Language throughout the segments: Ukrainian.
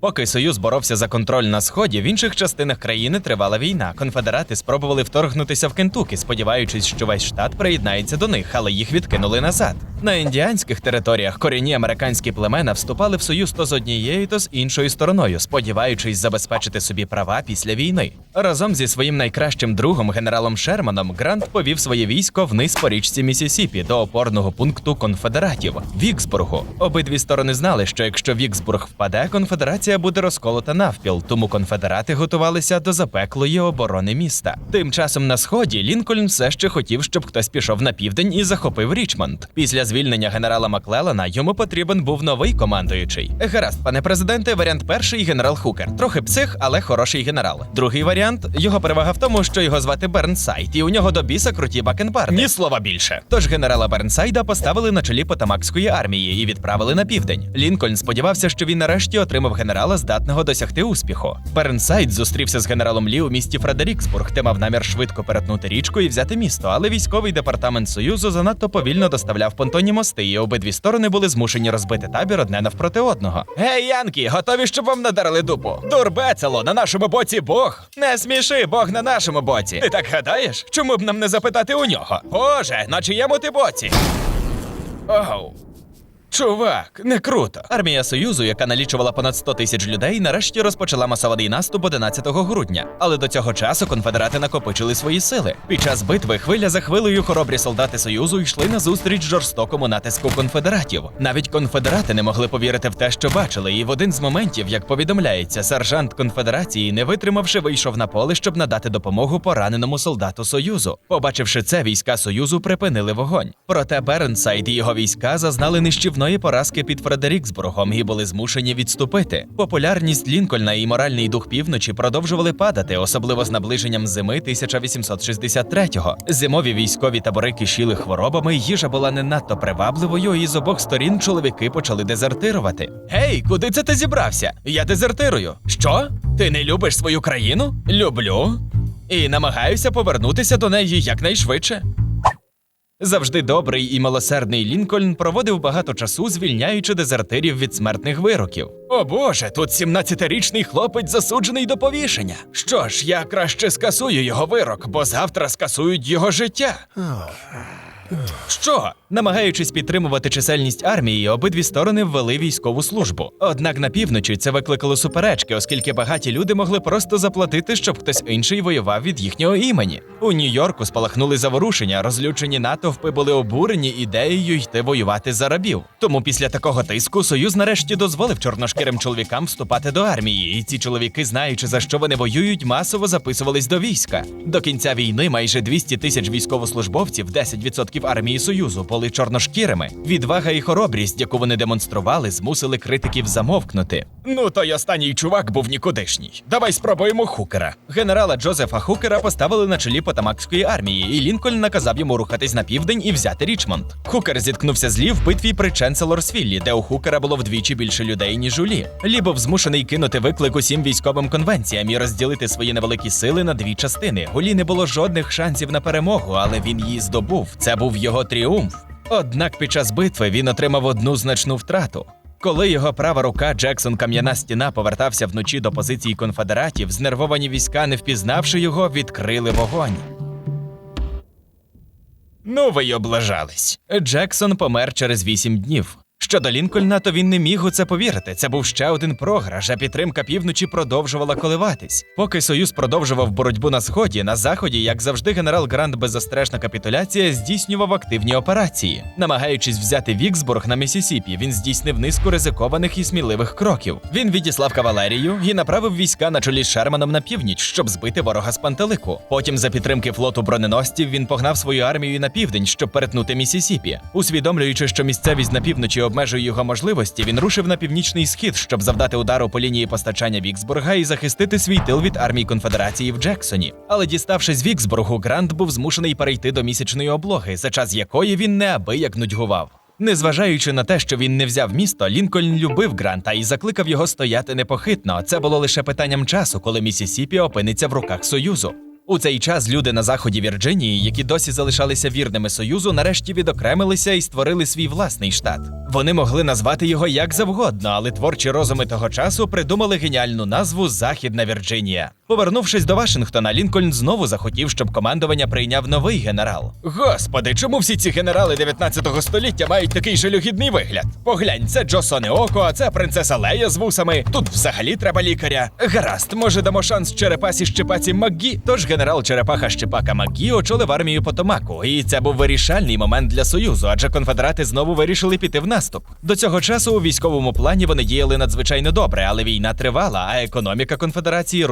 Поки Союз боровся за контроль на сході, в інших частинах країни тривала війна. Конфедерати спробували вторгнутися в Кентукі, сподіваючись, що весь штат приєднається до них, але їх відкинули назад. На індіанських територіях корінні американські племена вступали в союз то з однією, то з іншою стороною, сподіваючись забезпечити собі права після війни. Разом зі своїм найкращим другом генералом Шерманом Грант повів своє військо вниз по річці Місісіпі до опорного пункту конфедератів Віксбургу. Обидві сторони знали, що якщо Віксбург впаде, конфедерація буде розколота навпіл, тому конфедерати готувалися до запеклої оборони міста. Тим часом на сході Лінкольн все ще хотів, щоб хтось пішов на південь і захопив Річмонд. Після звільнення генерала Маклелана йому потрібен був новий командуючий. Гаразд, пане президенте, варіант перший генерал Хукер. Трохи псих, але хороший генерал. Другий варіант його перевага в тому, що його звати Бернсайд, і у нього до біса круті бакенбарди. Ні слова більше. Тож генерала Бернсайда поставили на чолі Потамакської армії і відправили на південь. Лінкольн сподівався, що він нарешті отримав генерала, здатного досягти успіху. Бернсайд зустрівся з генералом Лі у місті Фредеріксбург, де мав намір швидко перетнути річку і взяти місто, але військовий департамент Союзу занадто повільно доставляв понтонні мости, і обидві сторони були змушені розбити табір одне навпроти одного. Гей, Янки, готові, щоб вам надарили дупу? Дурбецело, на нашому боці Бог. Не сміши, Бог на нашому боці. Ти так гадаєш? Чому б нам не запитати у нього? Боже, на чиєму ти боці? Оу. Чувак, не круто. Армія Союзу, яка налічувала понад 100 тисяч людей, нарешті розпочала масований наступ 11 грудня. Але до цього часу конфедерати накопичили свої сили. Під час битви хвиля за хвилею хоробрі солдати Союзу йшли на зустріч жорстокому натиску конфедератів. Навіть конфедерати не могли повірити в те, що бачили, і в один з моментів, як повідомляється, сержант конфедерації, не витримавши, вийшов на поле, щоб надати допомогу пораненому солдату Союзу. Побачивши це, війська Союзу припинили вогонь. Проте Бернсайд і його війська зазнали нищівної поразки під Фредеріксбургом і були змушені відступити. Популярність Лінкольна і моральний дух півночі продовжували падати, особливо з наближенням зими 1863-го. Зимові військові табори кишіли хворобами, їжа була не надто привабливою, і з обох сторін чоловіки почали дезертирувати. Гей, куди це ти зібрався? Я дезертирую. Що? Ти не любиш свою країну? Люблю. І намагаюся повернутися до неї якнайшвидше. Завжди добрий і милосердний Лінкольн проводив багато часу, звільняючи дезертирів від смертних вироків. О боже, тут 17-річний хлопець засуджений до повішення. Що ж, я краще скасую його вирок, бо завтра скасують його життя. Що? Намагаючись підтримувати чисельність армії, обидві сторони ввели військову службу. Однак на півночі це викликало суперечки, оскільки багаті люди могли просто заплатити, щоб хтось інший воював від їхнього імені. У Нью-Йорку спалахнули заворушення, розлючені натовпи були обурені ідеєю йти воювати за рабів. Тому після такого тиску Союз нарешті дозволив чорношкірим чоловікам вступати до армії, і ці чоловіки, знаючи за що вони воюють, масово записувались до війська. До кінця війни майже 200 тисяч військовослужбовців, 10% армії Союзу, були чорношкірими. Відвага і хоробрість, яку вони демонстрували, змусили критиків замовкнути. Ну, той останній чувак був нікудишній. Давай спробуємо Хукера. Генерала Джозефа Хукера поставили на чолі Потамакської армії, і Лінкольн наказав йому рухатись на південь і взяти Річмонд. Хукер зіткнувся з Лі в битві при Ченселорсвіллі, де у Хукера було вдвічі більше людей, ніж у Лі. Лі був змушений кинути виклик усім військовим конвенціям і розділити свої невеликі сили на дві частини. У Лі не було жодних шансів на перемогу, але він її здобув. Це був його тріумф. Однак під час битви він отримав одну значну втрату. Коли його права рука Джексон Кам'яна стіна повертався вночі до позиції конфедератів, знервовані війська, не впізнавши його, відкрили вогонь. Ну, ви й облажались. Джексон помер через вісім днів. Щодо Лінкольна, то він не міг у це повірити. Це був ще один програш, а підтримка півночі продовжувала коливатись. Поки Союз продовжував боротьбу на сході, на заході, як завжди, генерал Грант беззастережна капітуляція здійснював активні операції. Намагаючись взяти Віксбург на Місісіпі, він здійснив низку ризикованих і сміливих кроків. Він відіслав кавалерію і направив війська на чолі з Шерманом на північ, щоб збити ворога з пантелику. Потім, за підтримки флоту броненосців, він погнав свою армію на південь, щоб перетнути Місісіпі. Усвідомлюючи, що місцевість на півночі обмежує його можливості, він рушив на північний схід, щоб завдати удару по лінії постачання Віксбурга і захистити свій тил від армії конфедерації в Джексоні. Але діставшись Віксбургу, Грант був змушений перейти до місячної облоги, за час якої він неабияк нудьгував. Незважаючи на те, що він не взяв місто, Лінкольн любив Гранта і закликав його стояти непохитно. Це було лише питанням часу, коли Місісіпі опиниться в руках Союзу. У цей час люди на заході Вірджинії, які досі залишалися вірними Союзу, нарешті відокремилися і створили свій власний штат. Вони могли назвати його як завгодно, але творчі розуми того часу придумали геніальну назву Західна Вірджинія. Повернувшись до Вашингтона, Лінкольн знову захотів, щоб командування прийняв новий генерал. Господи, чому всі ці генерали 19 століття мають такий жалюгідний вигляд? Поглянь, це Джосоне Око, а це принцеса Лея з вусами. Тут взагалі треба лікаря. Гаразд, може дамо шанс черепасі щепаці Макгі. Тож генерал Черепаха Щепака Макгі очолив армію Потомаку, і це був вирішальний момент для союзу, адже конфедерати знову вирішили піти в наступ. До цього часу у військовому плані вони діяли надзвичайно добре, але війна тривала, а економіка конфедерації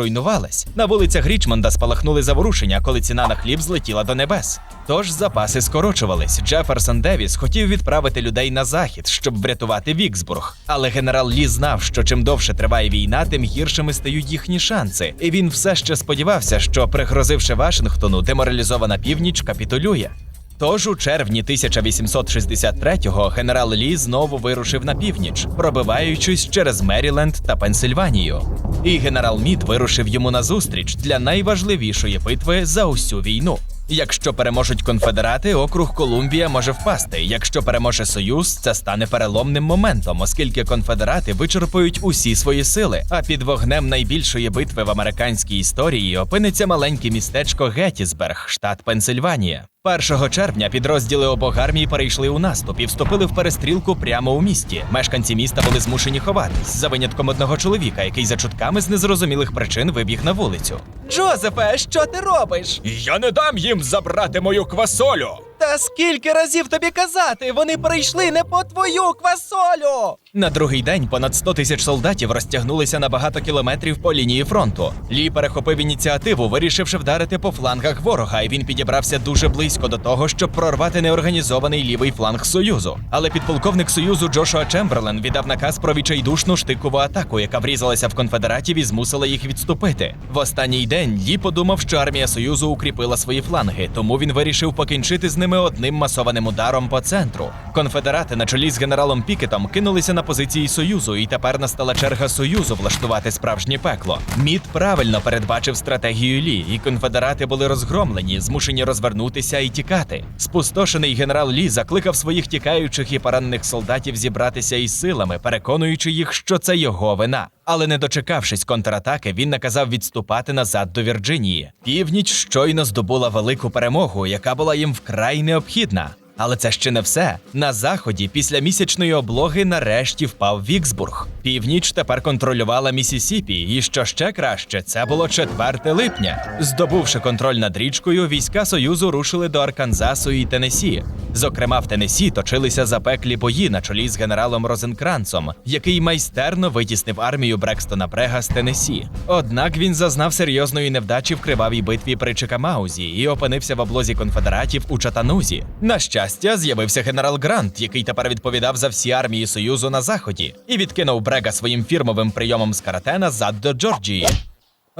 руйнувалась. На вулицях Річмонда спалахнули заворушення, коли ціна на хліб злетіла до небес. Тож запаси скорочувались. Джеферсон Девіс хотів відправити людей на захід, щоб врятувати Віксбург. Але генерал Лі знав, що чим довше триває війна, тим гіршими стають їхні шанси. І він все ще сподівався, що, пригрозивши Вашингтону, деморалізована північ капітулює. Тож у червні 1863-го генерал Лі знову вирушив на північ, пробиваючись через Меріленд та Пенсильванію. І генерал Мід вирушив йому назустріч для найважливішої битви за усю війну. Якщо переможуть конфедерати, округ Колумбія може впасти. Якщо переможе Союз, це стане переломним моментом, оскільки конфедерати вичерпують усі свої сили. А під вогнем найбільшої битви в американській історії опиниться маленьке містечко Геттісберг, штат Пенсильванія. 1 червня підрозділи обох армій перейшли у наступ і вступили в перестрілку прямо у місті. Мешканці міста були змушені ховатись за винятком одного чоловіка, який за чутками з незрозумілих причин вибіг на вулицю. Джозефе, що ти робиш? Я не дам їм забрати мою квасолю. Та скільки разів тобі казати? Вони прийшли не по твою квасолю. На другий день понад 100 тисяч солдатів розтягнулися на багато кілометрів по лінії фронту. Лі перехопив ініціативу, вирішивши вдарити по флангах ворога, і він підібрався дуже близько до того, щоб прорвати неорганізований лівий фланг союзу. Але підполковник союзу Джошуа Чемберлен віддав наказ про відчайдушну штикову атаку, яка врізалася в конфедератів і змусила їх відступити. В останній день Лі подумав, що армія союзу укріпила свої фланги, тому він вирішив покінчити з ними одним масованим ударом по центру. Конфедерати на чолі з генералом Пікетом кинулися на позиції союзу, і тепер настала черга союзу влаштувати справжнє пекло. Мід правильно передбачив стратегію Лі, і конфедерати були розгромлені, змушені розвернутися і тікати. Спустошений генерал Лі закликав своїх тікаючих і поранених солдатів зібратися із силами, переконуючи їх, що це його вина. Але не дочекавшись контратаки, він наказав відступати назад до Вірджинії. Північ щойно здобула велику перемогу, яка була їм вкрай необхідна. Але це ще не все. На заході, після місячної облоги, нарешті впав Віксбург. Північ тепер контролювала Місісіпі, і що ще краще, це було 4 липня. Здобувши контроль над річкою, війська Союзу рушили до Арканзасу і Теннессі. Зокрема, в Теннессі точилися запеклі бої на чолі з генералом Розенкранцом, який майстерно витіснив армію Брекстона Брега з Теннессі. Однак він зазнав серйозної невдачі в кривавій битві при Чикамаузі і опинився в облозі конфедератів у Чатанузі. На щастя, з'явився генерал Грант, який тепер відповідав за всі армії Союзу на заході, і відкинув Брега своїм фірмовим прийомом з карате назад до Джорджії.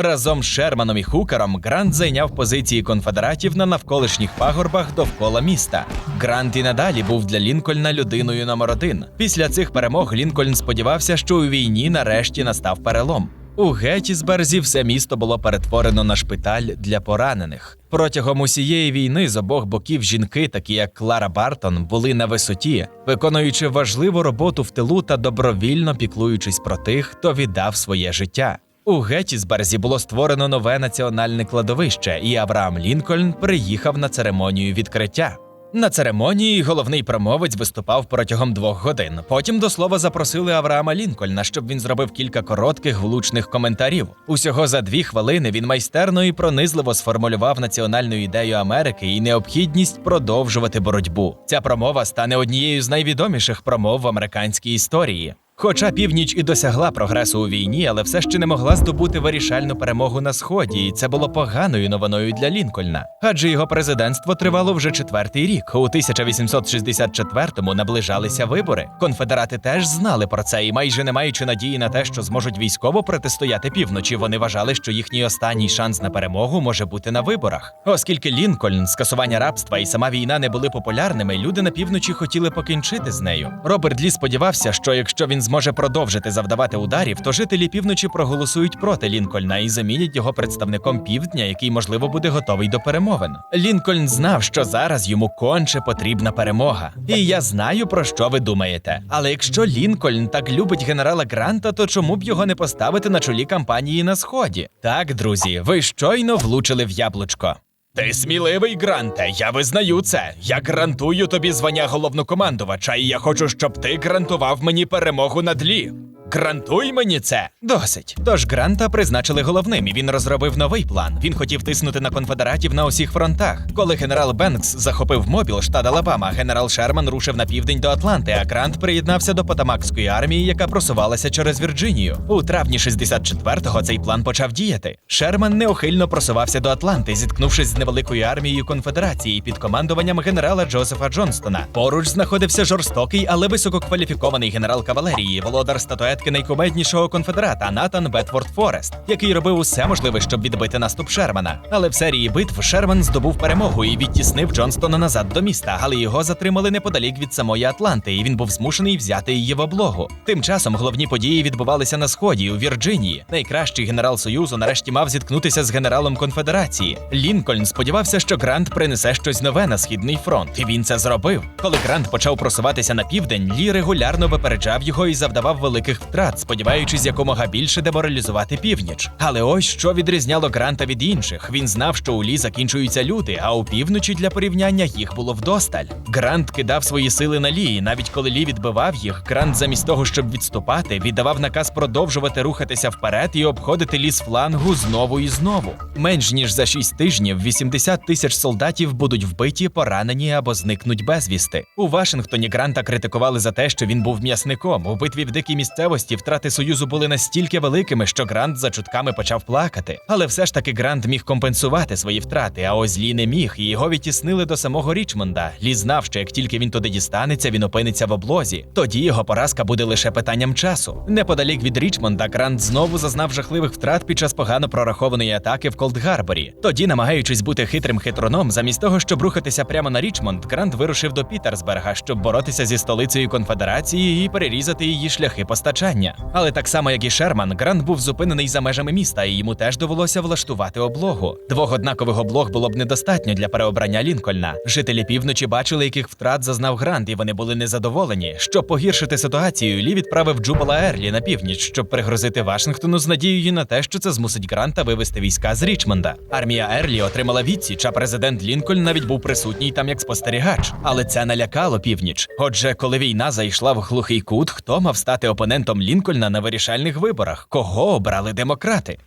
Разом з Шерманом і Хукером Грант зайняв позиції конфедератів на навколишніх пагорбах довкола міста. Грант і надалі був для Лінкольна людиною номер один. Після цих перемог Лінкольн сподівався, що у війні нарешті настав перелом. У Геттісберзі все місто було перетворено на шпиталь для поранених. Протягом усієї війни з обох боків жінки, такі як Клара Бартон, були на висоті, виконуючи важливу роботу в тилу та добровільно піклуючись про тих, хто віддав своє життя. У Геттісберзі було створено нове національне кладовище, і Авраам Лінкольн приїхав на церемонію відкриття. На церемонії головний промовець виступав протягом двох годин. Потім до слова запросили Авраама Лінкольна, щоб він зробив кілька коротких влучних коментарів. Усього за дві хвилини він майстерно і пронизливо сформулював національну ідею Америки і необхідність продовжувати боротьбу. Ця промова стане однією з найвідоміших промов в американській історії. Хоча північ і досягла прогресу у війні, але все ще не могла здобути вирішальну перемогу на сході, і це було поганою новиною для Лінкольна. Адже його президентство тривало вже четвертий рік. У 1864-му наближалися вибори. Конфедерати теж знали про це, і майже не маючи надії на те, що зможуть військово протистояти півночі, вони вважали, що їхній останній шанс на перемогу може бути на виборах. Оскільки Лінкольн, скасування рабства і сама війна не були популярними, люди на півночі хотіли покінчити з нею. Роберт Лі сподівався, що якщо він зможе продовжити завдавати ударів, то жителі півночі проголосують проти Лінкольна і замінять його представником півдня, який можливо буде готовий до перемовин. Лінкольн знав, що зараз йому конче потрібна перемога. І я знаю про що ви думаєте. Але якщо Лінкольн так любить генерала Гранта, то чому б його не поставити на чолі кампанії на сході? Так, друзі, ви щойно влучили в яблучко. Ти сміливий, Гранте, я визнаю це. Я гарантую тобі звання головнокомандувача, і я хочу, щоб ти гарантував мені перемогу над Лі. Грантуй мені це. Досить. Тож Гранта призначили головним, і він розробив новий план. Він хотів тиснути на конфедератів на усіх фронтах. Коли генерал Бенкс захопив Мобіл, штат Алабама, генерал Шерман рушив на південь до Атланти, а Грант приєднався до Потамакської армії, яка просувалася через Вірджинію. У травні 64-го цей план почав діяти. Шерман неухильно просувався до Атланти, зіткнувшись з невеликою армією конфедерації під командуванням генерала Джозефа Джонстона. Поруч знаходився жорстокий, але висококваліфікований генерал кавалерії, володар статуетки найкумеднішого конфедерата Натан Бетфорд Форест, який робив усе можливе, щоб відбити наступ Шермана. Але в серії битв Шерман здобув перемогу і відтіснив Джонстона назад до міста, але його затримали неподалік від самої Атланти, і він був змушений взяти її в облогу. Тим часом головні події відбувалися на сході у Вірджинії. Найкращий генерал Союзу нарешті мав зіткнутися з генералом конфедерації. Лінкольн сподівався, що Грант принесе щось нове на східний фронт, і він це зробив. Коли Грант почав просуватися на південь, Лі регулярно випереджав його і завдавав великих втрат, сподіваючись якомога більше деморалізувати північ. Але ось що відрізняло Гранта від інших. Він знав, що у Лі закінчуються люди, а у півночі для порівняння їх було вдосталь. Грант кидав свої сили на Лі, і навіть коли Лі відбивав їх, Грант замість того, щоб відступати, віддавав наказ продовжувати рухатися вперед і обходити ліс флангу знову і знову. Менш ніж за шість тижнів 80 тисяч солдатів будуть вбиті, поранені або зникнуть безвісти. У Вашингтоні Гранта критикували за те, що він був м'ясником. У битві в дикій місцевості втрати союзу були настільки великими, що Грант за чутками почав плакати. Але все ж таки Грант міг компенсувати свої втрати, а ось Лі не міг, і його відтіснили до самого Річмонда. Лі знав, що як тільки він туди дістанеться, він опиниться в облозі. Тоді його поразка буде лише питанням часу. Неподалік від Річмонда Грант знову зазнав жахливих втрат під час погано прорахованої атаки в Колдгарборі. Тоді, намагаючись бути хитрим хитроном, замість того, щоб рухатися прямо на Річмонд, Грант вирушив до Пітерсберга, щоб боротися зі столицею конфедерації і перерізати її шляхи постачання. Але так само, як і Шерман, Грант був зупинений за межами міста, і йому теж довелося влаштувати облогу. Двох однакових облог було б недостатньо для переобрання Лінкольна. Жителі півночі бачили, яких втрат зазнав Грант, і вони були незадоволені. Щоб погіршити ситуацію, Лі відправив Джубала Ерлі на північ, щоб пригрозити Вашингтону з надією на те, що це змусить Гранта вивести війська з Річмонда. Армія Ерлі отримала відсіч, а президент Лінкольн навіть був присутній там як спостерігач. Але це налякало північ. Отже, коли війна зайшла в глухий кут, хто мав стати опонентом Лінкольна на вирішальних виборах? Кого обрали демократи?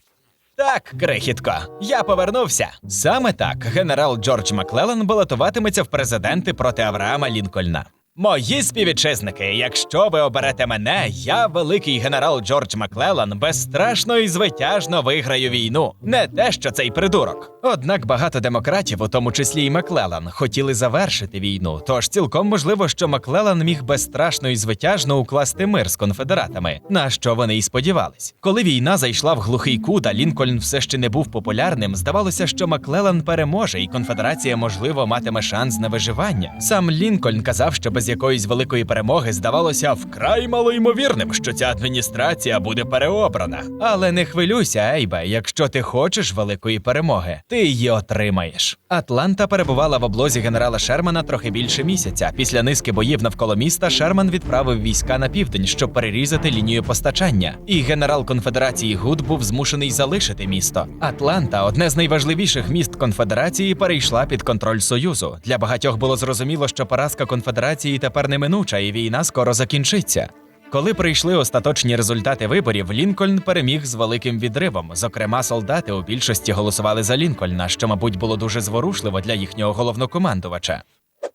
Так, крихітко, я повернувся. Саме так генерал Джордж Маклеллан балотуватиметься в президенти проти Авраама Лінкольна. Мої співвітчизники, якщо ви оберете мене, я, великий генерал Джордж Маклеллан, безстрашно і звитяжно виграю війну. Не те, що цей придурок. Однак багато демократів, у тому числі і Маклеллан, хотіли завершити війну. Тож цілком можливо, що Маклеллан міг безстрашно і звитяжно укласти мир з конфедератами, на що вони й сподівались. Коли війна зайшла в глухий кут, а Лінкольн все ще не був популярним, здавалося, що Маклеллан переможе, і конфедерація, можливо, матиме шанс на виживання. Сам Лінкольн казав, що без якоїсь великої перемоги здавалося вкрай малоймовірним, що ця адміністрація буде переобрана. Але не хвилюйся, Ейбе, якщо ти хочеш великої перемоги, ти її отримаєш. Атланта перебувала в облозі генерала Шермана трохи більше місяця. Після низки боїв навколо міста Шерман відправив війська на південь, щоб перерізати лінію постачання. І генерал конфедерації Гуд був змушений залишити місто. Атланта, одне з найважливіших міст конфедерації, перейшла під контроль союзу. Для багатьох було зрозуміло, що поразка конфедерації тепер неминуча, і війна скоро закінчиться. Коли прийшли остаточні результати виборів, Лінкольн переміг з великим відривом. Зокрема, солдати у більшості голосували за Лінкольна, що, мабуть, було дуже зворушливо для їхнього головнокомандувача.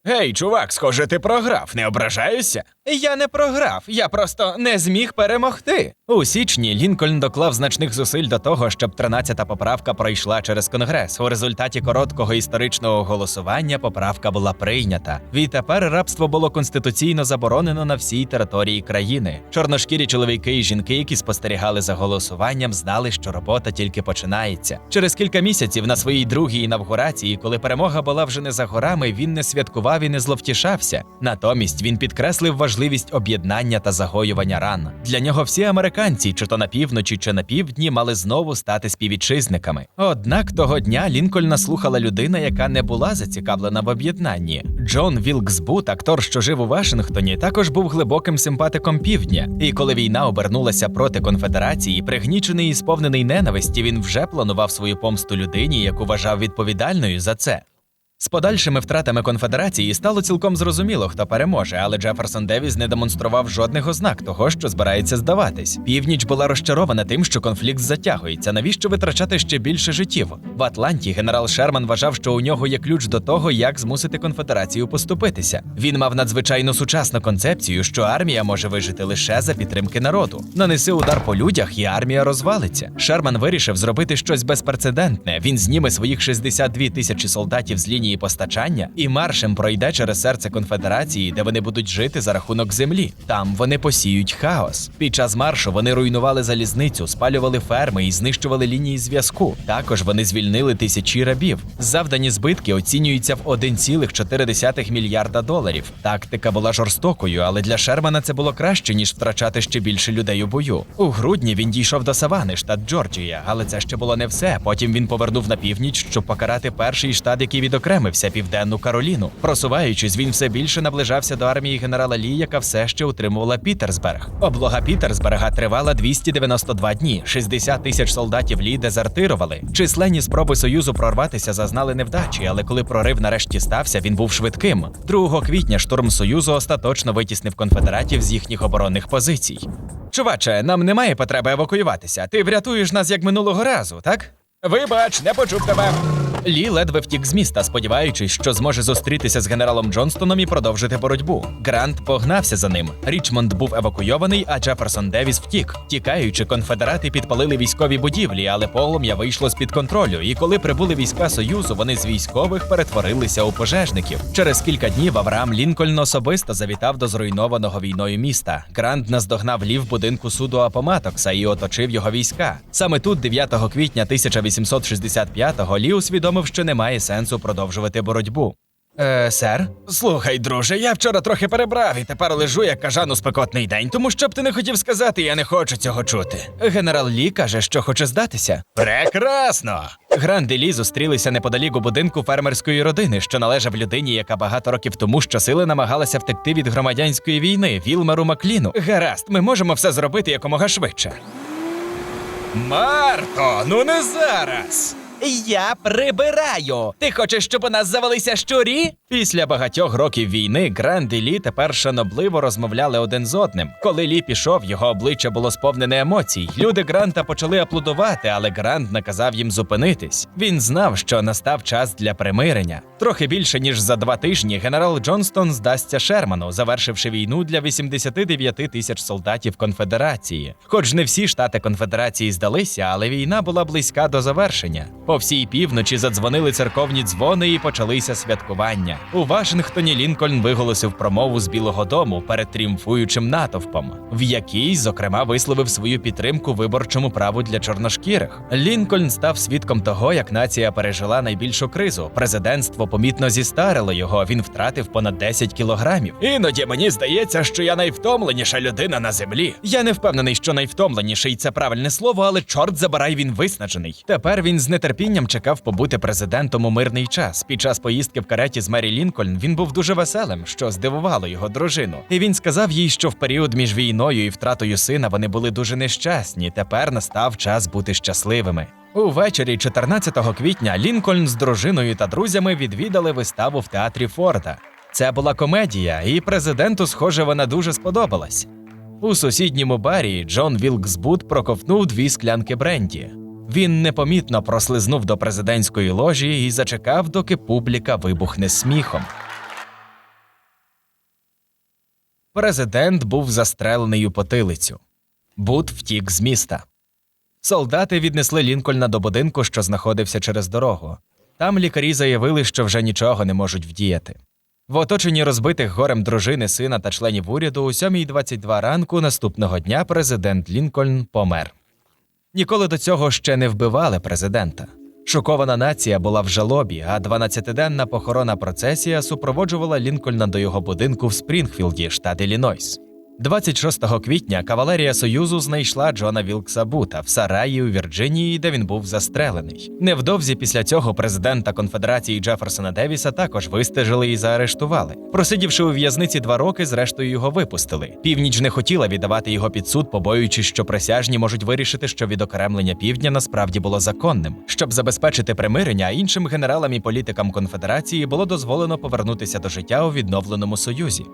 Гей, чувак, схоже, ти програв, не ображаєшся? Я не програв, я просто не зміг перемогти. У січні Лінкольн доклав значних зусиль до того, щоб 13-та поправка пройшла через конгрес. У результаті короткого історичного голосування поправка була прийнята. Відтепер рабство було конституційно заборонено на всій території країни. Чорношкірі чоловіки і жінки, які спостерігали за голосуванням, знали, що робота тільки починається. Через кілька місяців на своїй другій інавгурації, коли перемога була вже не за горами, він не святкував і не зловтішався. Натомість він підкреслив важливість можливість об'єднання та загоювання ран. Для нього всі американці, чи то на півночі, чи на півдні, мали знову стати співвітчизниками. Однак того дня Лінкольна слухала людина, яка не була зацікавлена в об'єднанні. Джон Вілкс Бут, актор, що жив у Вашингтоні, також був глибоким симпатиком півдня. І коли війна обернулася проти конфедерації, пригнічений і сповнений ненависті, він вже планував свою помсту людині, яку вважав відповідальною за це. З подальшими втратами конфедерації стало цілком зрозуміло, хто переможе, але Джеферсон Девіс не демонстрував жодних ознак того, що збирається здаватись. Північ була розчарована тим, що конфлікт затягується. Навіщо витрачати ще більше життів? В Атланті генерал Шерман вважав, що у нього є ключ до того, як змусити конфедерацію поступитися. Він мав надзвичайно сучасну концепцію, що армія може вижити лише за підтримки народу. Нанеси удар по людях, і армія розвалиться. Шерман вирішив зробити щось безпрецедентне. Він зніме своїх 62 тисячі солдатів з лінії постачання і маршем пройде через серце конфедерації, де вони будуть жити за рахунок землі. Там вони посіють хаос. Під час маршу вони руйнували залізницю, спалювали ферми і знищували лінії зв'язку. Також вони звільнили тисячі рабів. Завдані збитки оцінюються в 1,4 мільярда доларів. Тактика була жорстокою, але для Шермана це було краще ніж втрачати ще більше людей у бою. У грудні він дійшов до Савани, штат Джорджія, але це ще було не все. Потім він повернув на північ, щоб покарати перший штат, який відокремився південну Кароліну. Просуваючись, він все більше наближався до армії генерала Лі, яка все ще утримувала Пітерсберг. Облога Пітерсберга тривала 292 дні. 60 тисяч солдатів Лі дезертирували. Численні спроби союзу прорватися зазнали невдачі, але коли прорив нарешті стався, він був швидким. 2 квітня штурм союзу остаточно витіснив конфедератів з їхніх оборонних позицій. Чуваче, нам немає потреби евакуюватися. Ти врятуєш нас як минулого разу, так? Вибач, не почув тебе. Лі ледве втік з міста, сподіваючись, що зможе зустрітися з генералом Джонстоном і продовжити боротьбу. Грант погнався за ним. Річмонд був евакуйований, а Джеферсон Девіс втік. Тікаючи, конфедерати підпалили військові будівлі, але полум'я вийшло з під контролю. І коли прибули війська Союзу, вони з військових перетворилися у пожежників. Через кілька днів Авраам Лінкольн особисто завітав до зруйнованого війною міста. Грант наздогнав Лі в будинку суду Апоматокса і оточив його війська. Саме тут, 9 квітня 1865-го, Лі усвідомив, що немає сенсу продовжувати боротьбу. Е, сер? Слухай, друже, я вчора трохи перебрав і тепер лежу як кажан у спекотний день. Тому що б ти не хотів сказати, я не хочу цього чути. Генерал Лі каже, що хоче здатися. Прекрасно! Грант і Лі зустрілися неподалік у будинку фермерської родини, що належав людині, яка багато років тому щосили намагалася втекти від громадянської війни Вілмеру Макліну. Гаразд, ми можемо все зробити якомога швидше. Марто, ну не зараз. Я прибираю. Ти хочеш, щоб у нас завелися щурі? Після багатьох років війни Грант і Лі тепер шанобливо розмовляли один з одним. Коли Лі пішов, його обличчя було сповнене емоцій. Люди Гранта почали аплодувати, але Грант наказав їм зупинитись. Він знав, що настав час для примирення. Трохи більше ніж за два тижні генерал Джонстон здасться Шерману, завершивши війну для 89 тисяч солдатів конфедерації. Хоч не всі штати конфедерації здалися, але війна була близька до завершення. По всій півночі задзвонили церковні дзвони і почалися святкування. У Вашингтоні Лінкольн виголосив промову з Білого Дому перед тріумфуючим натовпом, в якій, зокрема, висловив свою підтримку виборчому праву для чорношкірих. Лінкольн став свідком того, як нація пережила найбільшу кризу. Президентство помітно зістарило його. Він втратив понад 10 кілограмів. Іноді мені здається, що я найвтомленіша людина на землі. Я не впевнений, що найвтомленіший це правильне слово, але чорт забирай він виснажений. Тепер він з нетерпінням чекав побути президентом у мирний час. Під час поїздки в кареті з Мері Лінкольн він був дуже веселим, що здивувало його дружину. І він сказав їй, що в період між війною і втратою сина вони були дуже нещасні. Тепер настав час бути щасливими. Увечері 14 квітня Лінкольн з дружиною та друзями відвідали виставу в театрі Форда. Це була комедія, і президенту, схоже, вона дуже сподобалась. У сусідньому барі Джон Вілксбут проковтнув дві склянки бренді. Він непомітно прослизнув до президентської ложі і зачекав, доки публіка вибухне сміхом. Президент був застрелений у потилицю. Бут втік з міста. Солдати віднесли Лінкольна до будинку, що знаходився через дорогу. Там лікарі заявили, що вже нічого не можуть вдіяти. В оточенні розбитих горем дружини, сина та членів уряду о 7.22 ранку наступного дня президент Лінкольн помер. Ніколи до цього ще не вбивали президента. Шокована нація була в жалобі, а 12-денна похоронна процесія супроводжувала Лінкольна до його будинку в Спрінгфілді, штат Іллінойс. 26 квітня кавалерія Союзу знайшла Джона Вілкса Бута в Сараї у Вірджинії, де він був застрелений. Невдовзі після цього президента конфедерації Джеферсона Девіса також вистежили і заарештували. Просидівши у в'язниці два роки, зрештою його випустили. Північ не хотіла віддавати його під суд, побоюючись, що присяжні можуть вирішити, що відокремлення півдня насправді було законним. Щоб забезпечити примирення, іншим генералам і політикам конфедерації було дозволено повернутися до життя у відновленому союзі.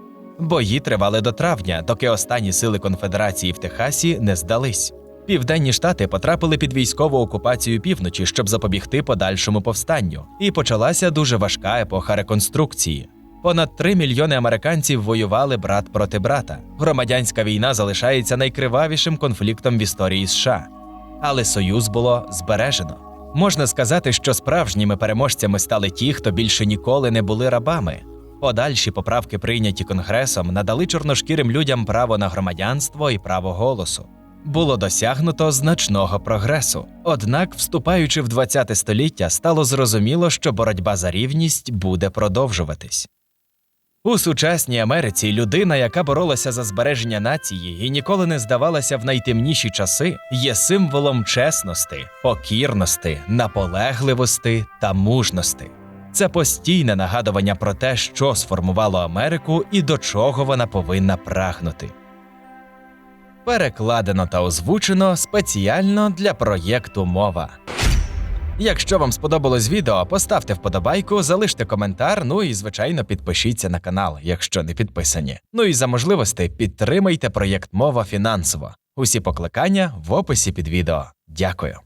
Бої тривали до травня, доки останні сили конфедерації в Техасі не здались. Південні штати потрапили під військову окупацію півночі, щоб запобігти подальшому повстанню, і почалася дуже важка епоха реконструкції. Понад 3 мільйони американців воювали брат проти брата. Громадянська війна залишається найкривавішим конфліктом в історії США. Але союз було збережено. Можна сказати, що справжніми переможцями стали ті, хто більше ніколи не були рабами. Подальші поправки, прийняті Конгресом, надали чорношкірим людям право на громадянство і право голосу. Було досягнуто значного прогресу. Однак, вступаючи в 20 століття, стало зрозуміло, що боротьба за рівність буде продовжуватись. У сучасній Америці людина, яка боролася за збереження нації і ніколи не здавалася в найтемніші часи, є символом чесності, покірності, наполегливості та мужності. Це постійне нагадування про те, що сформувало Америку і до чого вона повинна прагнути. Перекладено та озвучено спеціально для проєкту Мова. Якщо вам сподобалось відео, поставте вподобайку, залиште коментар, ну і звичайно підпишіться на канал, якщо не підписані. Ну і за можливості підтримайте проєкт Мова фінансово. Усі покликання в описі під відео. Дякую.